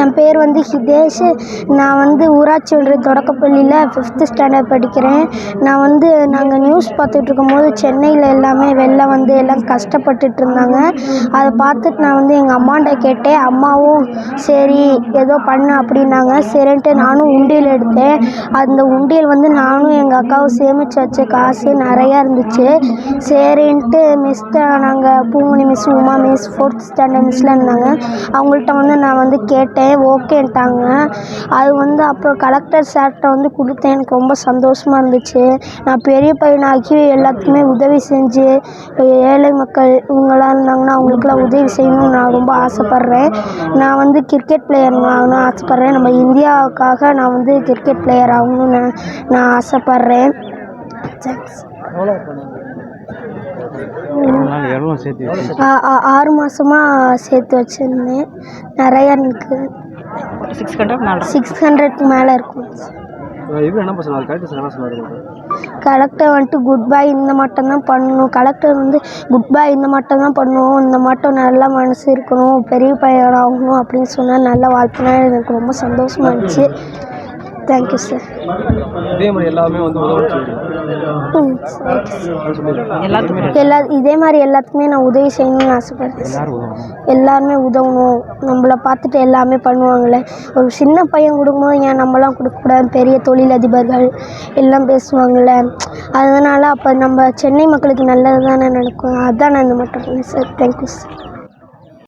என் பேர் வந்து ஹிதேஷ். நான் வந்து ஊராட்சி ஒன்றிய தொடக்கப்பள்ளியில் ஃபிஃப்த்து ஸ்டாண்டர்ட் படிக்கிறேன். நான் வந்து நாங்கள் நியூஸ் பார்த்துட்டு இருக்கும்போது சென்னையில் எல்லாமே வெளில வந்து எல்லாம் கஷ்டப்பட்டுட்டு இருந்தாங்க. அதை பார்த்துட்டு நான் வந்து எங்கள் அம்மாண்ட கேட்டேன். அம்மாவும் சரி ஏதோ பண்ணு அப்படின்னாங்க. சரின்ட்டு நானும் உண்டியல் எடுத்தேன். அந்த உண்டியல் வந்து நானும் எங்கள் அக்காவும் சேமித்து வச்ச காசு நிறையா இருந்துச்சு. சரின்ட்டு மிஸ்ட்ட நாங்கள் Poonguni miss Uma miss fourth standard மிஸ்லாம் இருந்தாங்க. அவங்கள்ட்ட வந்து நான் வந்து கேட்டேன். ஓகேன்ட்டாங்க. அது வந்து அப்புறம் கலெக்டர் சார்கிட்ட வந்து கொடுத்தேன். எனக்கு ரொம்ப சந்தோஷமாக இருந்துச்சு. நான் பெரிய பையனாகி எல்லாத்துக்குமே உதவி செஞ்சு ஏழை மக்கள் இவங்களாம் இருந்தாங்கன்னா அவங்களுக்குலாம் உதவி செய்யணும்னு நான் ரொம்ப ஆசைப்பட்றேன். நான் வந்து கிரிக்கெட் பிளேயர் ஆகணும்னு ஆசைப்பட்றேன். நம்ம இந்தியாவுக்காக நான் வந்து கிரிக்கெட் பிளேயர் ஆகணும்னு நான் நான் ஆசைப்பட்றேன். தேங்க்ஸ் எவ்வளோ சேர்த்து ஆறு மாதமாக சேர்த்து வச்சுருந்தேன். நிறையா எனக்கு சிக்ஸ் ஹண்ட்ரட் சிக்ஸ் ஹண்ட்ரட்க்கு மேலே இருக்கும் சார் கலெக்டர் வந்துட்டு குட் பை இந்த மட்டும் தான் பண்ணணும். கலெக்டர் வந்து குட் பை இந்த மட்டும் தான் பண்ணுவோம். இந்த மட்டும் நல்லா மனசு இருக்கணும். பெரிய பையன் ஆகணும் அப்படின்னு சொன்னால் நல்ல வாழ்க்கைனா எனக்கு ரொம்ப சந்தோஷமா இருந்துச்சு. தேங்க்யூ சார் இதே மாதிரி எல்லாமே வந்து ம் எல்லா இதே மாதிரி எல்லாத்துக்குமே நான் உதவி செய்யணும்னு ஆசைப்படுறேன். சார். உதவணும் எல்லாருமே உதவணும். நம்மளை பார்த்துட்டு எல்லாமே பண்ணுவாங்கள்ல ஒரு சின்ன பையன் கொடுக்கும்போது ஏன் நம்மலாம் கொடுக்கக்கூடாது? பெரிய தொழிலதிபர்கள் எல்லாம் பேசுவாங்கள்ல அதனால் அப்போ நம்ம சென்னை மக்களுக்கு நல்லது தானே நடக்கும்? அதான் நான் இந்த மட்டும் சார் தேங்க்யூ சார்